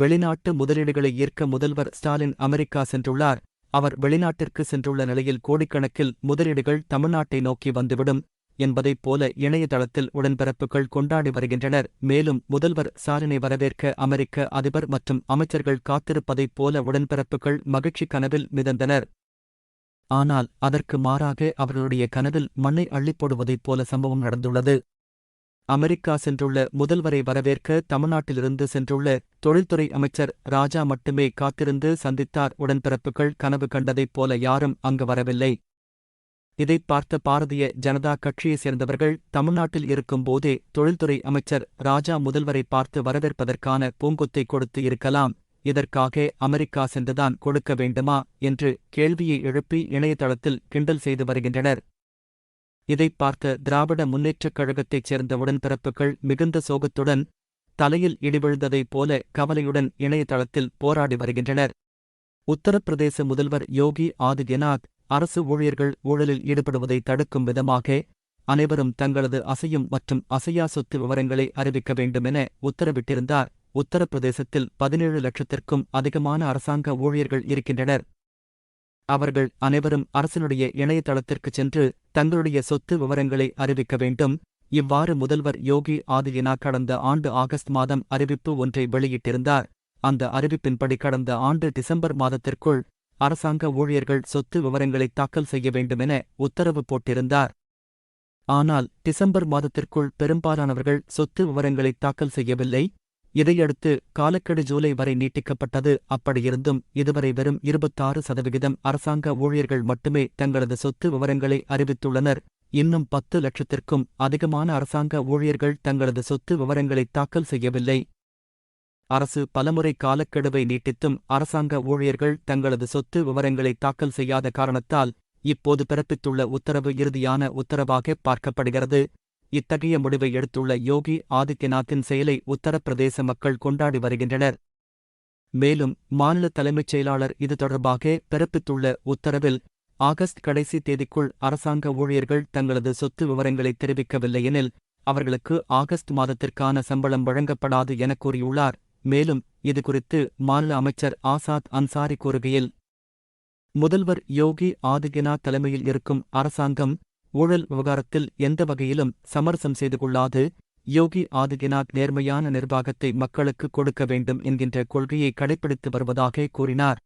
வெளிநாட்டு முதலீடுகளை ஈர்க்க முதல்வர் ஸ்டாலின் அமெரிக்கா சென்றுள்ளார். அவர் வெளிநாட்டிற்கு சென்றுள்ள நிலையில் கோடிக்கணக்கில் முதலீடுகள் தமிழ்நாட்டை நோக்கி வந்துவிடும் என்பதைப் போல இணையதளத்தில் உடன்பிறப்புகள் கொண்டாடி வருகின்றனர். மேலும் முதல்வர் ஸ்டாலினை வரவேற்க அமெரிக்க அதிபர் மற்றும் அமைச்சர்கள் காத்திருப்பதைப் போல உடன்பிறப்புகள் மகிழ்ச்சி கனவில் மிதந்தனர். ஆனால் அதற்கு மாறாக அவர்களுடைய கனவில் மண்ணை அள்ளிப்போடுவதைப் போல சம்பவம் நடந்துள்ளது. அமெரிக்கா சென்றுள்ள முதல்வரை வரவேற்க தமிழ்நாட்டிலிருந்து சென்றுள்ள தொழில்துறை அமைச்சர் ராஜா மட்டுமே காத்திருந்து சந்தித்தார். உடன்பிறப்புகள் கனவு கண்டதைப் போல யாரும் அங்கு வரவில்லை. இதைப் பார்த்த பாரதிய ஜனதா கட்சியைச் சேர்ந்தவர்கள் தமிழ்நாட்டில் இருக்கும்போதே தொழில்துறை அமைச்சர் ராஜா முதல்வரை பார்த்து வரவேற்பதற்கான பூங்கொத்தை கொடுத்து இருக்கலாம். இதற்காக அமெரிக்கா சென்றுதான் கொடுக்க வேண்டுமா? என்று கேள்வியை எழுப்பி இணையதளத்தில் கிண்டல் செய்து வருகின்றனர். இதைப் பார்த்த திராவிட முன்னேற்றக் கழகத்தைச் சேர்ந்த உடன்பிறப்புகள் மிகுந்த சோகத்துடன் தலையில் இடிவிழுந்ததைப் போல கவலையுடன் இணையதளத்தில் போராடி வருகின்றனர். உத்தரப்பிரதேச முதல்வர் யோகி ஆதித்யநாத் அரசு ஊழியர்கள் ஊழலில் ஈடுபடுவதை தடுக்கும் விதமாக அனைவரும் தங்களது அசையும் மற்றும் அசையா சொத்து விவரங்களை அறிவிக்க வேண்டுமென உத்தரவிட்டிருந்தார். உத்தரப்பிரதேசத்தில் பதினேழு லட்சத்திற்கும் அதிகமான அரசாங்க ஊழியர்கள் இருக்கின்றனர். அவர்கள் அனைவரும் அரசினுடைய இணையதளத்திற்குச் சென்று தங்களுடைய சொத்து விவரங்களை அறிவிக்க வேண்டும். இவ்வாறு முதல்வர் யோகி ஆதித்யநாத் கடந்த ஆண்டு ஆகஸ்ட் மாதம் அறிவிப்பு ஒன்றை வெளியிட்டிருந்தார். அந்த அறிவிப்பின்படி கடந்த ஆண்டு டிசம்பர் மாதத்திற்குள் அரசாங்க ஊழியர்கள் சொத்து விவரங்களை தாக்கல் செய்ய வேண்டுமென உத்தரவு போட்டிருந்தார். ஆனால் டிசம்பர் மாதத்திற்குள் பெரும்பாலானவர்கள் சொத்து விவரங்களை தாக்கல் செய்யவில்லை. இதையடுத்து காலக்கெடு ஜூலை வரை நீட்டிக்கப்பட்டது. அப்படியிருந்தும் இதுவரை வெறும் இருபத்தாறு சதவிகிதம் அரசாங்க ஊழியர்கள் மட்டுமே தங்களது சொத்து விவரங்களை அறிவித்துள்ளனர். இன்னும் பத்து லட்சத்திற்கும் அதிகமான அரசாங்க ஊழியர்கள் தங்களது சொத்து விவரங்களை தாக்கல் செய்யவில்லை. அரசு பலமுறை காலக்கெடுவை நீட்டித்தும் அரசாங்க ஊழியர்கள் தங்களது சொத்து விவரங்களை தாக்கல் செய்யாத காரணத்தால் இப்போது பிறப்பித்துள்ள உத்தரவு இறுதியான உத்தரவாக பார்க்கப்படுகிறது. இத்தகைய முடிவை எடுத்துள்ள யோகி ஆதித்யநாத்தின் செயலை உத்தரப்பிரதேச மக்கள் கொண்டாடி வருகின்றனர். மேலும் மாநில தலைமைச் செயலாளர் இது தொடர்பாக பிறப்பித்துள்ள உத்தரவில் ஆகஸ்ட் கடைசி தேதிக்குள் அரசாங்க ஊழியர்கள் தங்களது சொத்து விவரங்களை தெரிவிக்கவில்லையெனில் அவர்களுக்கு ஆகஸ்ட் மாதத்திற்கான சம்பளம் வழங்கப்படாது என கூறியுள்ளார். மேலும் இதுகுறித்து மாநில அமைச்சர் ஆசாத் அன்சாரி கூறுகையில் முதல்வர் யோகி ஆதித்யநாத் தலைமையில் இருக்கும் அரசாங்கம் ஊழல் விவகாரத்தில் எந்த வகையிலும் சமரசம் செய்து கொள்ளாது யோகி ஆதித்யநாத் நேர்மையான நிர்வாகத்தை மக்களுக்கு கொடுக்க வேண்டும் என்கின்ற கொள்கையை கடைப்பிடித்து வருவதாக கூறினார்.